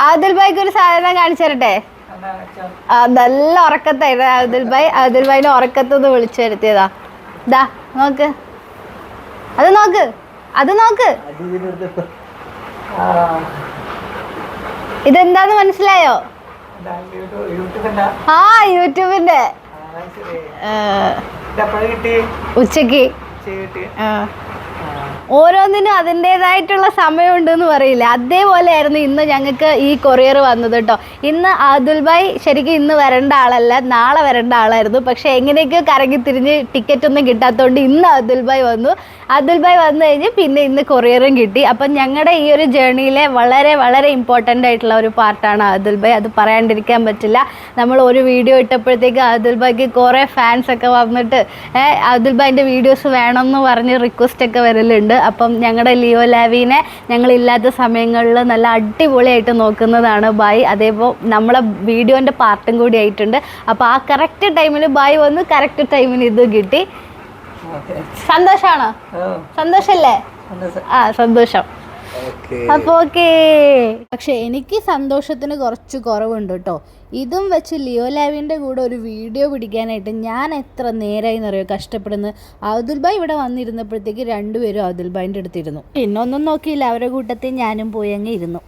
അതുൽ ഭായിക്ക് ഒരു സാധനം കാണിച്ചു തരട്ടെ ആ, നല്ല ഉറക്കത്തായിരുന്നു അതുൽ ഭായ്. അതുൽ ഭായിനെ ഉറക്കത്തുനിന്ന് വിളിച്ചു വരുത്തിയതാ. ദാ നോക്ക്. അത് നോക്ക്. അത് നോക്ക്. ഇതെന്താന്ന് മനസ്സിലായോ? ആ യൂട്യൂബിന്റെ. ഉച്ചയ്ക്ക് ആ. ഓരോന്നിനും അതിന്റെതായിട്ടുള്ള സമയമുണ്ടെന്ന് പറയില്ല. അതേപോലെ ആയിരുന്നു ഇന്ന് ഞങ്ങൾക്ക് ഈ കൊറിയർ വന്നത് കേട്ടോ ഇന്ന് അതുൽഭായ് ശരിക്കും ഇന്ന് വരേണ്ട ആളല്ല നാളെ വരേണ്ട ആളായിരുന്നു. പക്ഷെ എങ്ങനെയൊക്കെയോ കറങ്ങി തിരിഞ്ഞ് ടിക്കറ്റ് ഒന്നും കിട്ടാത്തതുകൊണ്ട് ഇന്ന് അതുൽബായ് വന്നു. അതുൽബായ് വന്നു കഴിഞ്ഞ് പിന്നെ ഇന്ന് കൊറിയറും കിട്ടി. അപ്പം ഞങ്ങളുടെ ഈ ഒരു ജേണിയിലെ വളരെ വളരെ ഇമ്പോർട്ടന്റ് ആയിട്ടുള്ള ഒരു പാർട്ടാണ് അതുൽബായ് അത് പറയാണ്ടിരിക്കാൻ പറ്റില്ല. നമ്മൾ ഒരു വീഡിയോ ഇട്ടപ്പോഴത്തേക്ക് അതുൽബായ്ക്ക് കുറേ ഫാൻസ് ഒക്കെ വന്നിട്ട് അതുൽബായിന്റെ വീഡിയോസ് വേണമെന്ന് പറഞ്ഞ് റിക്വസ്റ്റ് ഒക്കെ വരലുണ്ട്. അപ്പം ഞങ്ങളുടെ ലിയോ ലാവിനെ ഞങ്ങളില്ലാത്ത സമയങ്ങളിൽ നല്ല അടിപൊളിയായിട്ട് നോക്കുന്നതാണ് ബായ് അതേപോലെ നമ്മളെ വീഡിയോന്റെ പാർട്ടും കൂടി ആയിട്ടുണ്ട്. അപ്പോൾ ആ കറക്റ്റ് ടൈമിൽ ബായ് വന്ന് കറക്റ്റ് ടൈമിന് ഇത് കിട്ടി. സന്തോഷമാണോ സന്തോഷല്ലേ? ആ സന്തോഷം. അപ്പോൾ ഓക്കേ. പക്ഷെ എനിക്ക് സന്തോഷത്തിന് കുറച്ച് കുറവുണ്ട് കേട്ടോ ഇതും വെച്ച് ലിയോ ലാവിന്റെ കൂടെ ഒരു വീഡിയോ പിടിക്കാനായിട്ട് ഞാൻ എത്ര നേരമായി എന്നറിയോ കഷ്ടപ്പെടുന്നത്. അതുൽ ഇവിടെ വന്നിരുന്നപ്പോഴത്തേക്ക് രണ്ടുപേരും അതുൽ ഭായിന്റെ അടുത്തിരുന്നു പിന്നൊന്നും നോക്കിയില്ല. അവരുടെ കൂട്ടത്തിൽ ഞാനും പോയി അങ്ങ് ഇരുന്നു.